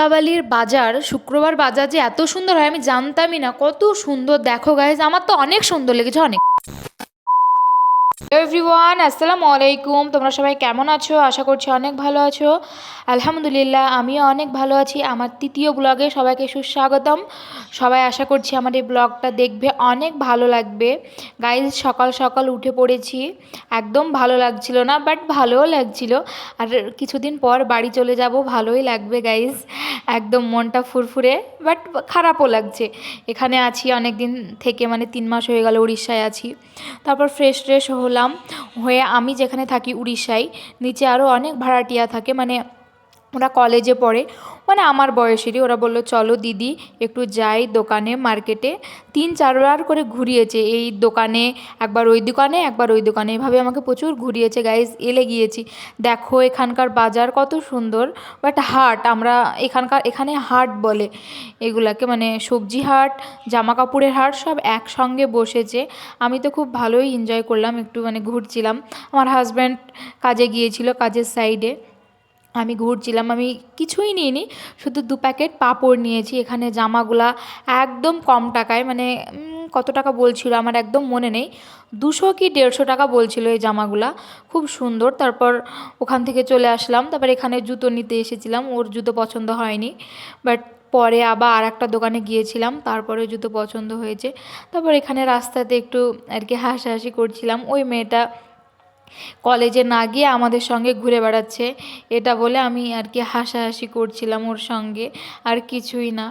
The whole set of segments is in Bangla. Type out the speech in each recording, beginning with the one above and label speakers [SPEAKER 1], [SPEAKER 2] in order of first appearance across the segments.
[SPEAKER 1] টিকাবালির বাজার, শুক্রবার বাজার যে এত সুন্দর হয়, আমি জানতামই না। কত সুন্দর। দেখো গাইজ আমার তো অনেক সুন্দর লেগেছে, অনেক। এভরিওয়ান আসসালামু আলাইকুম। তোমরা সবাই কেমন আছো? আশা করছি অনেক ভালো আছো। আলহামদুলিল্লাহ, আমিও অনেক ভালো আছি। আমার তৃতীয় ব্লগে সবাইকে সুস্বাগতম। সবাই আশা করছি আমার এই ব্লগটা দেখবে, অনেক ভালো লাগবে। গাইজ সকাল সকাল উঠে পড়েছি। একদম ভালো লাগছিল না বাট ভালোও লাগছিল। আর কিছুদিন পর বাড়ি চলে যাব, ভালোই লাগবে গাইজ একদম মনটা ফুরফুরে বাট খারাপও লাগছে। এখানে আছি অনেক দিন থেকে মানে তিন মাস হয়ে গেল উড়িষ্যায় আছি। তারপর ফ্রেশ ট্রেশ হলাম। হয়ে আমি যেখানে থাকি উড়িষ্যায় নিচে আরও অনেক ভাড়াটিয়া থাকে। মানে ওরা কলেজে পড়ে। মানে আমার বয়সেরই, ওরা বলল, চলো দিদি, একটু যাই দোকানে মার্কেটে তিন চারবার করে ঘুরিয়েছে, এই দোকানে, একবার ওই দোকানে, একবার ওই দোকানে। এভাবে আমাকে প্রচুর ঘুরিয়েছে গাইজ এলে গিয়েছি। দেখো, এখানকার বাজার কত সুন্দর বাট হাট, আমরা এখানকার, এখানে হাট বলে এগুলাকে মানে সবজি হাট জামা কাপড়ের হাট, সব একসঙ্গে বসেছে। আমি তো খুব ভালোই এনজয় করলাম, একটু মানে ঘুরছিলাম। আমার হাজব্যান্ড কাজে গিয়েছিল, কাজের সাইডে আমি ঘুরছিলাম, আমি কিছুই নিইনি, শুধু দু প্যাকেট পাঁপড় নিয়েছি, এখানে জামাগুলা একদম কম টাকায় মানে কত টাকা বলছিল আমার একদম মনে নেই, দুশো কি দেড়শো টাকা বলছিল এই জামাগুলা, খুব সুন্দর, তারপর ওখান থেকে চলে আসলাম, তারপর এখানে জুতো নিতে এসেছিলাম, ওর জুতো পছন্দ হয়নি, বাট পরে আবার আর একটা দোকানে গিয়েছিলাম তারপরে জুতো পছন্দ হয়েছে, তারপর এখানে রাস্তাতে একটু আর কি হাসাহাসি করছিলাম, ওই মেয়েটা কলেজে না গিয়ে আমাদের সঙ্গে ঘুরে বেড়াচ্ছে। এটা বলে আমি আর কি হাসাহাসি করছিলাম ওর সঙ্গে, আর কিছুই না।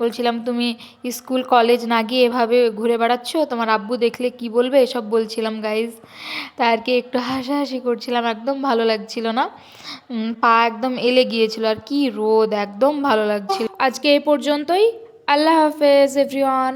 [SPEAKER 1] বলছিলাম, তুমি স্কুল, কলেজ না গিয়ে এভাবে ঘুরে বেড়াচ্ছ? তোমার আব্বু দেখলে কি বলবে? এসব বলছিলাম গাইজ তা আর কি একটু হাসাহাসি করছিলাম, একদম ভালো লাগছিল না। পা একদম এলে গিয়েছিল, আর কি রোদ, একদম ভালো লাগছিল। আজকে এ পর্যন্তই। আল্লাহ হাফেজ এভরিওয়ান